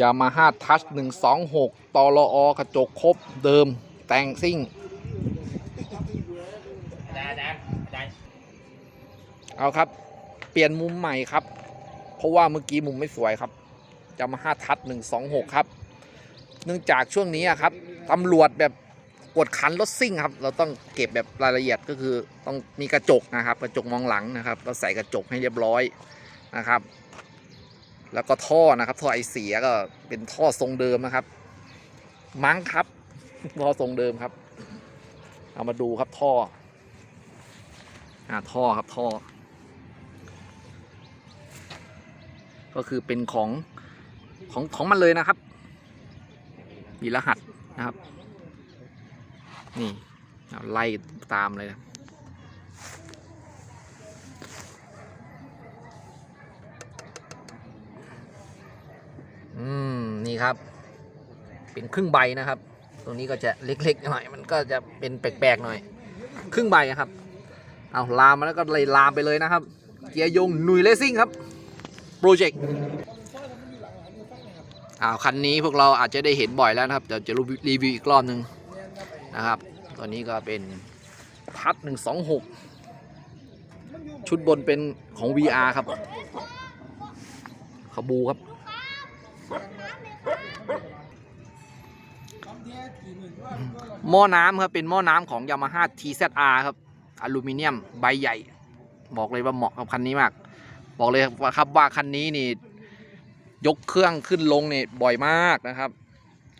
ยามาฮ่าทัช126ตอรอกระจกครบเดิมแต่งซิ่งเอาครับ เปลี่ยนมุมใหม่ครับ เพราะว่าเมื่อกี้มุมไม่สวยครับยามาฮ่าทัช126ครับ เนื่องจากช่วงนี้ครับตำรวจแบบกดขันรถซิ่งครับ เราต้องเก็บแบบรายละเอียดก็คือต้องมีกระจกนะครับ กระจกมองหลังนะครับ เราใส่กระจกให้เรียบร้อยนะครับ แล้วก็ท่อนะครับ ท่อไอเสียก็เป็นท่อทรงเดิมนะครับ มั้งครับ ท่อทรงเดิมครับ เอามาดูครับท่ออ่าท่อครับท่อ ก็คือเป็นของของของมันเลยนะครับ มีรหัสนะครับ นี่ไล่ตามเลยนะ อืมนี่ครับ เป็นครึ่งใบนะครับ ตรงนี้ก็จะเล็กๆหน่อยมันก็จะเป็นแปลกๆหน่อย ครึ่งใบอะครับ เอาลามมาแล้วก็เลยลามไปเลยนะครับ เกียร์ยงหนุยเลสซิ่งครับโปรเจกต์อ้าวคันนี้พวกเราอาจจะได้เห็นบ่อยแล้วนะครับเดี๋ยวจะรีวิวอีกรอบหนึ่งนะครับตัวนี้ก็เป็นพัด126ชุดบนเป็นของ VR ครับ ขบูครับ หม้อน้ำครับ เป็นหม้อน้ำของ Yamaha TZR ครับ อลูมิเนียมใบใหญ่ บอกเลยว่าเหมาะกับคันนี้มาก บอกเลยครับว่าคันนี้นี่ ยกเครื่องขึ้นลงเนี่ยบ่อยมากนะครับ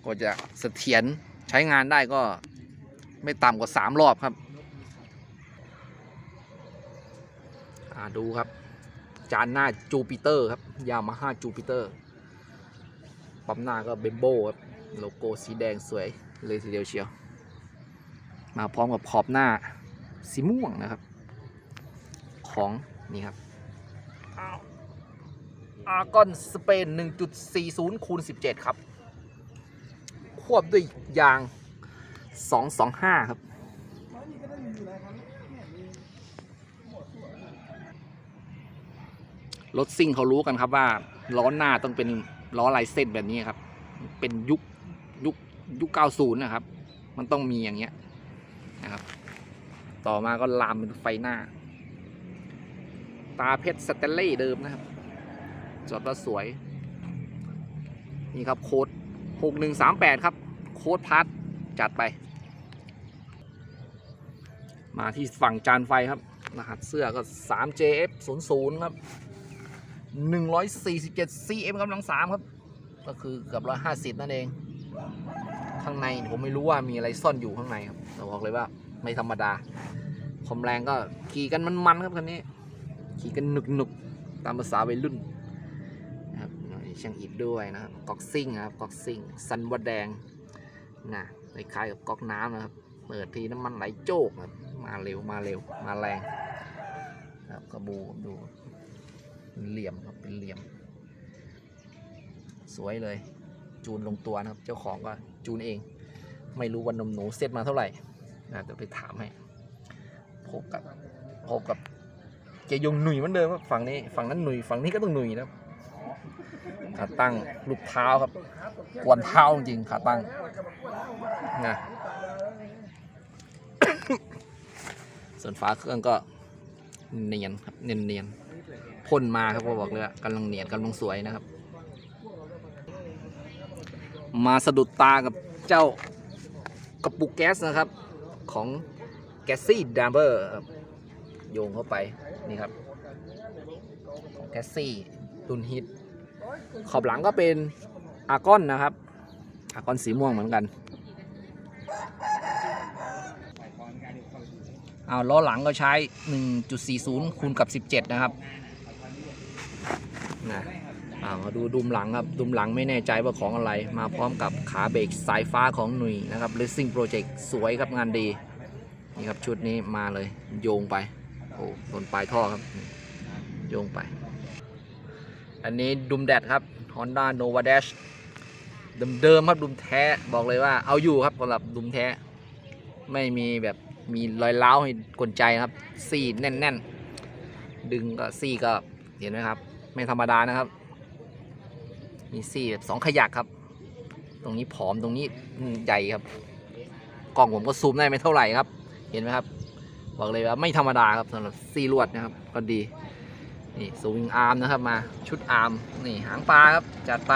ก็จะเสถียรใช้งานได้ก็ไม่ต่ำกว่า3รอบครับดูครับ จานหน้าจูปิเตอร์ครับยามาฮ่าจูปิเตอร์ ปั๊มหน้าก็เบมโบครับโลโก้สีแดงสวยเลยทีเดียวเชียว มาพร้อมกับขอบหน้าสีม่วงนะครับ ของนี่ครับอาร์กอนสเปน 1.40คูณ17 ครับ ควบด้วยยาง 225 ครับ รถซิ่งเขารู้กันครับว่า ล้อหน้าต้องเป็น ล้อลายเส้นแบบนี้ครับ เป็นยุคยุคยุค90นะครับ มันต้องมีอย่างเงี้ยนะครับ ต่อมาก็ลามเป็นไฟหน้า ตาเพชรสเตนเล่เดิมนะครับ จอดว่าสวย นี่ครับโค้ดหกหนึ่งสามแปดครับ โค้ดพัดจัดไป มาที่ฝั่งจานไฟครับ รหัสเสื้อก็ 3JF 0 0 ครับ 147 CM กำลัง3ครับ ก็คือเกือบ150 นั่นเอง ข้างในผมไม่รู้ว่ามีอะไรซ่อนอยู่ข้างในครับแต่บอกเลยว่าไม่ธรรมดาความแรงก็ขี่กันมันๆครับคันนี้ ขี่กันหนุกๆ ตามภาษาวัยรุ่นนะครับช่างอิดด้วยนะครับก๊อกซิ่งนะครับก๊อกซิ่งซันวัดแดงนะคล้ายๆกับก๊อกน้ำนะครับ เปิดทีน้ำมันไหลโจกครับมาเร็วมาเร็วมาแรงครับกระบูดู เป็นเหลี่ยมครับเป็นเหลี่ยม สวยเลย จูนลงตัวนะครับ เจ้าของก็จูนเอง ไม่รู้วันนมหนูเซ็ตมาเท่าไหร่นะเดี๋ยวไปถามให้พบกับพบกับเจยงหนุ่ยเหมือนเดิมครับฝั่งนี้ฝั่งนั้นหนุ่ยฝั่งนี้ก็ต้องหนุ่ยนะครับขาตั้งลูกเท้าครับกวนเท้าจริงขาตั้งนะส่วนฝาเครื่องก็เนียนครับเนียนเนียนๆ พ่นมาครับก็บอกเลยกำลังเนียนกำลังสวยนะครับ มาสะดุดตากับเจ้ากระปุกแก๊สนะครับของแกสซี่ดัมเบอร์โยงเข้าไปนี่ครับของแกสซี่ตุนฮิต ขอบหลังก็เป็นอาร์กอนนะครับ อาร์กอนสีม่วงเหมือนกันเอาล้อหลังก็ใช้ 1.40คูณกับ 17 นะครับามาดูดุมหลังครับ ดุมหลังไม่แน่ใจว่าของอะไร มาพร้อมกับขาเบรกสายฟ้าของหนุ่ยนะครับ Racing Project สวยครับงานดี นี่ครับชุดนี้มาเลย โยงไป โอ้บนปลายท่อครับ โยงไป อันนี้ดุมแดดครับ Honda Nova Dash เดิมๆครับดุมแท้บอกเลยว่าเอาอยู่ครับสำหรับดุมแท้ ไม่มีแบบมีรอยเล้าวให้กลใจครับซี่แน่น ๆ ดึงก็ซี่ก็เห็นไหมครับ ไม่ธรรมดานะครับ มีซี่แบบสองขยักครับ ตรงนี้ผอมตรงนี้ใหญ่ครับ กล้องผมก็ซูมได้ไม่เท่าไหร่ครับ เห็นไหมครับ บอกเลยว่าไม่ธรรมดาครับสำหรับซี่ลวดนะครับก็ดี นี่สวิงอาร์มนะครับมาชุดอาร์มนี่หางปลาครับจัดไป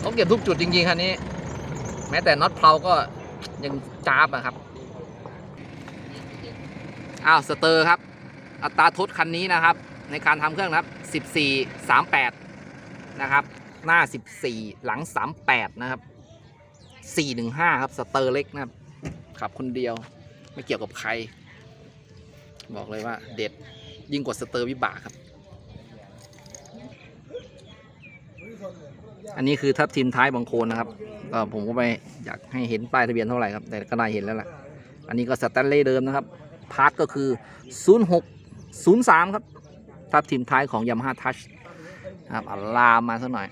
เขาเก็บทุกจุดจริงๆคันนี้ แม้แต่น็อตเพลาก็ยังจ้าบอะครับอ้าวสเตอร์ครับ อัตราทดคันนี้นะครับ ในการทำเครื่องนะครับ 14 38 นะครับ หน้า 14 หลัง 38 นะครับ 415 ครับ สเตอร์เล็กนะครับ ขับคนเดียวไม่เกี่ยวกับใคร บอกเลยว่าเด็ดยิ่งกว่าสเตอร์วิบากครับ อันนี้คือทับทิมท้ายบางโคนนะครับก็ผมก็ไม่อยากให้เห็นป้ายทะเบียนเท่าไหร่ครับ แต่ก็ได้เห็นแล้วล่ะ อันนี้ก็สแตนเลย์เดิมนะครับ พาร์ทก็คือ 0603 ครับทับทิมท้ายของ Yamaha Touch นะครับอาลามมาสักหน่อย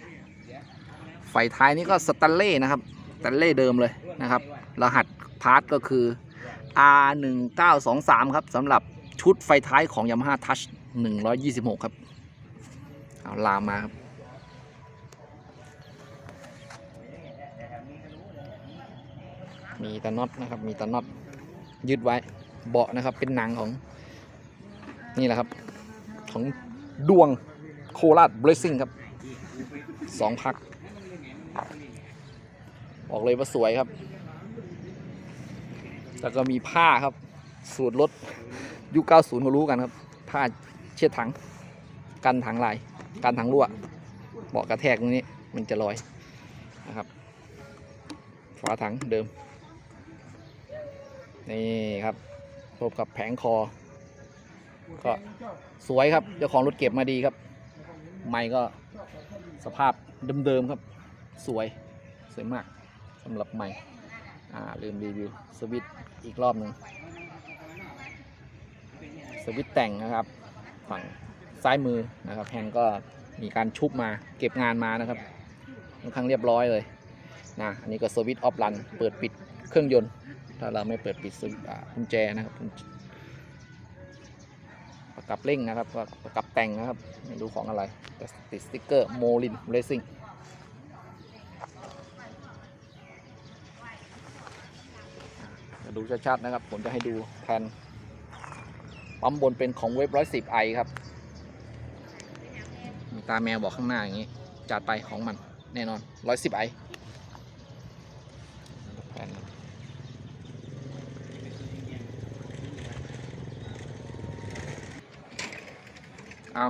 ไฟท้ายนี้ก็สแตนเล่นะครับสแตนเล่เดิมเลยนะครับ รหัสพาร์ทก็คือ R1923 ครับสำหรับชุดไฟท้ายของ Yamaha Touch 126 ครับ เอาลามมาครับมีตะน็อตนะครับ มีตะน็อตยึดไว้เบาะนะครับ เป็นหนังของนี่แหละครับ ของดวงโคราชเบรซิ่งครับสองพัก บอกเลยว่าสวยครับ แล้วก็มีผ้าครับ สูตรรถยุค90เขารู้กันครับ ผ้าเช็ดถัง กันถังลาย กันถังรั่วเบาะกระแทกตรงนี้มันจะลอยนะครับ ฝาถังเดิม นี่ครับพบกับแผงคอ ก็สวยครับ เจ้าของรถเก็บมาดีครับ ไม่ก็สภาพเดิมๆครับ สวย สวยมาก สำหรับใหม่ อ่า ลืมรีวิวสวิตอีกรอบหนึ่งสวิตแต่งนะครับ ฝั่งซ้ายมือนะครับแฮนก็มีการชุบมาเก็บงานมานะครับค่อนข้างเรียบร้อยเลยนะอันนี้ก็สวิตออฟรันเปิดปิดเครื่องยนต์ ถ้าเราไม่เปิดปิดสวิตกุญแจนะครับกุญประกับเร่งนะครับก็ประกับแต่งนะครับ ไม่รู้ของอะไรแต่ติดสติ๊กเกอร์โมลินเรซิ่ง ดูชัดๆนะครับ ผมจะให้ดูแผนปั๊มบนเป็นของเว็บร้อยสิบไอครับ มีตาแมวบอกข้างหน้าอย่างนี้ จัดไปของมันแน่นอนร้อยสิบไอแผนเอา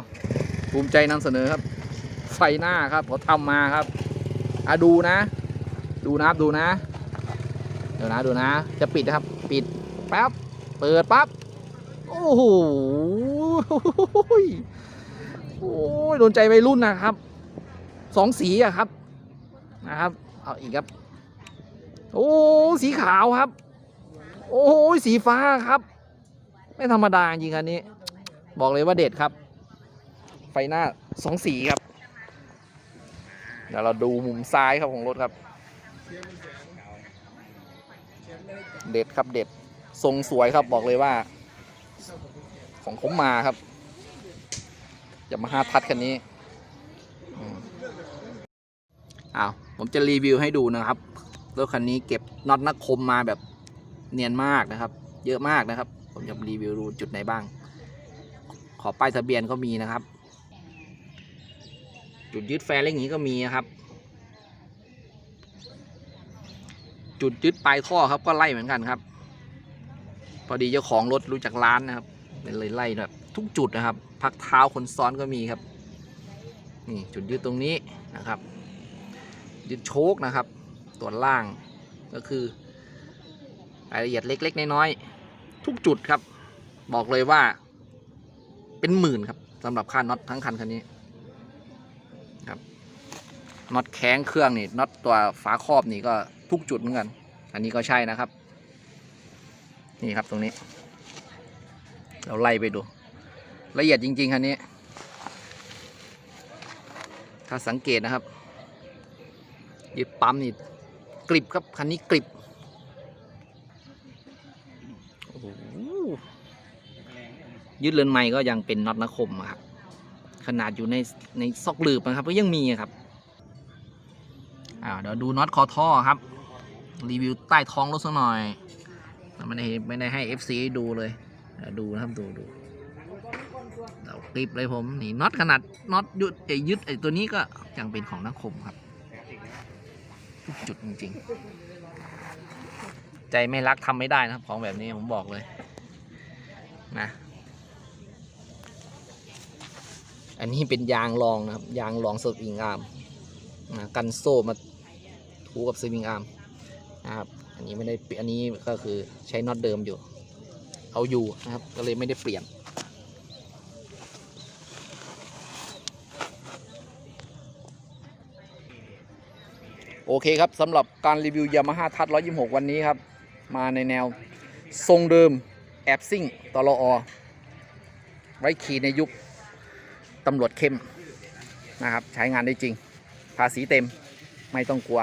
ภูมิใจนำเสนอครับ ไฟหน้าครับเขาทำมาครับอะดูนะ ดูนะครับดูนะ ดี๋ยวนะดูนะ จะปิดนะครับ ปิดแป๊บเปิดปั๊บโอ้โหโอ้ยโดนใจวัยรุ่นนะครับสองสีอะครับนะครับ เอาอีกครับ โอ้สีขาวครับ โอ้ยสีฟ้าครับ ไม่ธรรมดาจริงอันนี้ บอกเลยว่าเด็ดครับ ไฟหน้าสองสีครับเดี๋ยวเราดูมุมซ้ายครับของรถครับ เด็ดครับเด็ดทรงสวยครับบอกเลยว่า ของผมมาครับอย่ามาห้าทัดคันนี้อ้าวผมจะรีวิวให้ดูนะครับรถคันนี้เก็บน็อตนักคมมาแบบเนียนมากนะครับ เยอะมากนะครับ ผมจะรีวิวดูจุดไหนบ้าง ขอป้ายทะเบียนก็มีนะครับ จุดยึดแฟร์เร่งอย่างนี้ก็มีนะครับ จุดยึดปลายท่อครับก็ไล่เหมือนกันครับ พอดีเจ้าของรถรู้จักร้านนะครับเลยไล่แบบทุกจุดนะครับ พักเท้าคนซ้อนก็มีครับ นี่จุดยึดตรงนี้นะครับ ยึดโชคนะครับตัวล่างก็คือรายละเอียดเล็ก ๆ น้อยๆทุกจุดครับ บอกเลยว่า เป็นหมื่นครับสำหรับค่าน็อตทั้งคันคันนี้ น็อตแข้งเครื่องนี่น็อตตัวฝาครอบนี่ก็ทุกจุดเหมือนกัน อันนี้ก็ใช่นะครับ นี่ครับตรงนี้ เราไล่ไปดู ละเอียดจริง ๆ คันนี้ ถ้าสังเกตนะครับยึดปั๊มนี่กริบครับ คันนี้กริบยึดเรือนไม้ก็ยังเป็นน็อตนคมครับขนาดอยู่ในในซอกหลืบนะครับก็ยังมีครับ อ่าเดี๋ยวดูน็อตคอท่อครับ รีวิวใต้ท้องรถสักหน่อยไม่ได้ไม่ได้ให้ FC ดูเลยดูนะครับดูดูเดี๋ยวคลิปเลยผมนี่น็อตขนาดน็อตยึดไอ้ยึดไอ้ตัวนี้ก็ยังเป็นของนักคมครับทุกจุดจริงๆ ใจไม่รักทำไม่ได้นะครับ ของแบบนี้ผมบอกเลยนะอันนี้เป็นยางรองนะครับ ยางรองสวิงอาร์มนะกันโซ่มา ถูกับสวิงอาร์มนะครับอันนี้ไม่ได้เปลี่ยนอันนี้ก็คือใช้น็อตเดิมอยู่ เอาอยู่นะครับก็เลยไม่ได้เปลี่ยนโอเคครับสำหรับการรีวิวยามาฮ่าทัด126 วันนี้ครับ มาในแนวทรงเดิม แอบซิ่งตลออไว้ขี่ในยุคตำรวจเข้มนะครับ ใช้งานได้จริง ภาษีเต็มไม่ต้องกลัว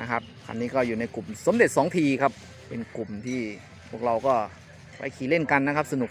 นะครับคันนี้ก็อยู่ในกลุ่มสมเด็จ2ทีครับ เป็นกลุ่มที่พวกเราก็ไปขี่เล่นกันนะครับ สนุก